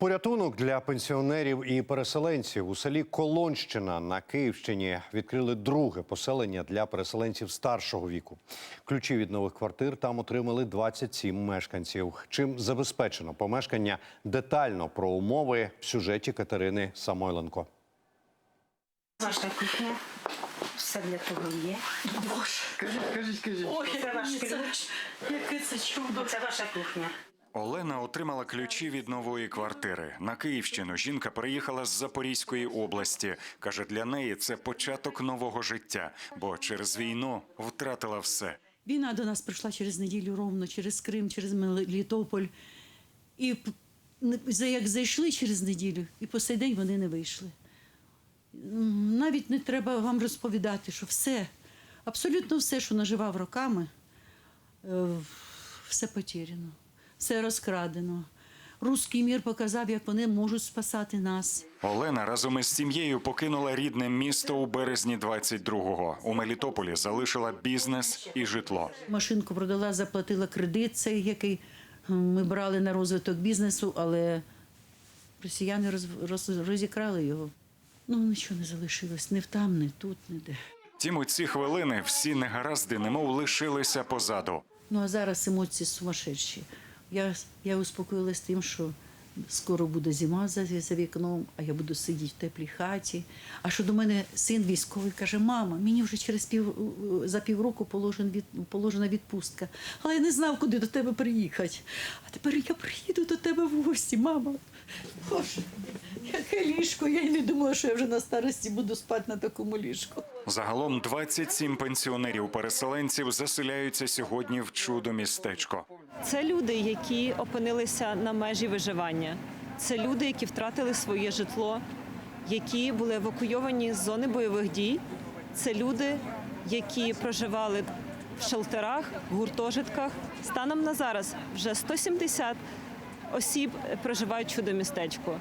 Порятунок для пенсіонерів і переселенців у селі Колонщина на Київщині відкрили друге поселення для переселенців старшого віку. Ключі від нових квартир там отримали 27 мешканців. Чим забезпечено помешкання детально про умови в сюжеті Катерини Самойленко. Ваша кухня. Все для того є. Боже, кажіть, кажіть, кажіть. Ой, це ваш ключ. яке це чудо. Це ваша кухня. Олена отримала ключі від нової квартири. На Київщину жінка переїхала з Запорізької області. Каже, для неї це початок нового життя, бо через війну втратила все. Війна до нас прийшла через неділю ровно, через Крим, через Мелітополь. І як зайшли через неділю, і по сей день вони не вийшли. Навіть не треба вам розповідати, що все, абсолютно все, що наживав роками, е, все потеряно, все розкрадено. Руський мір показав, як вони можуть спасати нас. Олена разом із сім'єю покинула рідне місто у березні 22-го. У Мелітополі залишила бізнес і житло. Машинку продала, заплатила кредит, цей, який ми брали на розвиток бізнесу, але росіяни роз, роз- розікрали його. Ну, нічого не залишилось, не там, не тут, не де. Тім у ці хвилини всі негаразди немов лишилися позаду. Ну а зараз емоції сумасшедші. Я, я успокоїлась тим, що скоро буде зима за, за вікном, а я буду сидіти в теплій хаті. А що до мене син військовий каже: мама, мені вже через пів за півроку положен від, положена відпустка. Але я не знав, куди до тебе приїхати. А тепер я приїду до тебе в гості, мама. Боже, яке ліжко. Я й не думала, що я вже на старості буду спати на такому ліжку. Загалом 27 пенсіонерів-переселенців заселяються сьогодні в чудо містечко. Це люди, які опинилися на межі виживання. Це люди, які втратили своє житло, які були евакуйовані з зони бойових дій. Це люди, які проживали в шелтерах, гуртожитках. Станом на зараз вже 170 осіб проживають чудо-містечку.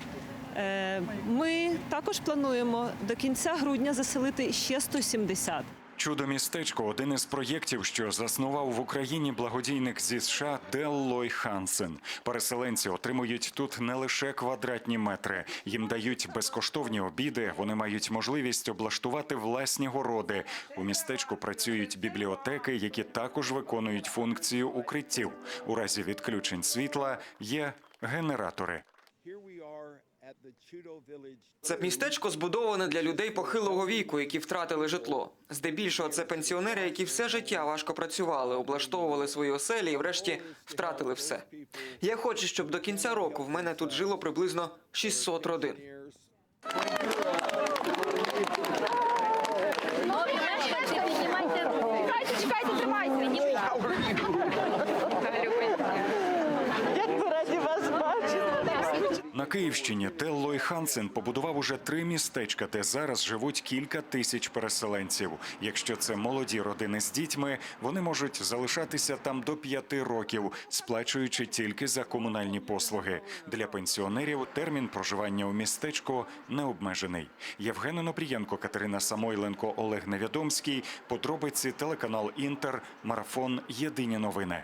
Е, Ми також плануємо до кінця грудня заселити ще 170. Чудо містечко один із проєктів, що заснував в Україні благодійник зі США Дел Лой Хансен. Переселенці отримують тут не лише квадратні метри, їм дають безкоштовні обіди. Вони мають можливість облаштувати власні городи. У містечку працюють бібліотеки, які також виконують функцію укриттів. У разі відключень світла є генератори. Це містечко збудоване для людей похилого віку, які втратили житло. Здебільшого це пенсіонери, які все життя важко працювали, облаштовували свої оселі і, врешті, втратили все. Я хочу, щоб до кінця року в мене тут жило приблизно 600 родин. Чекайте, тримайте. На Київщині Дел Лой Хансен побудував уже три містечка, де зараз живуть кілька тисяч переселенців. Якщо це молоді родини з дітьми, вони можуть залишатися там до п'яти років, сплачуючи тільки за комунальні послуги. Для пенсіонерів термін проживання у містечку не обмежений. Євген Онопрієнко, Катерина Самойленко, Олег Невідомський. Подробиці телеканал Інтер. Марафон. Єдині новини.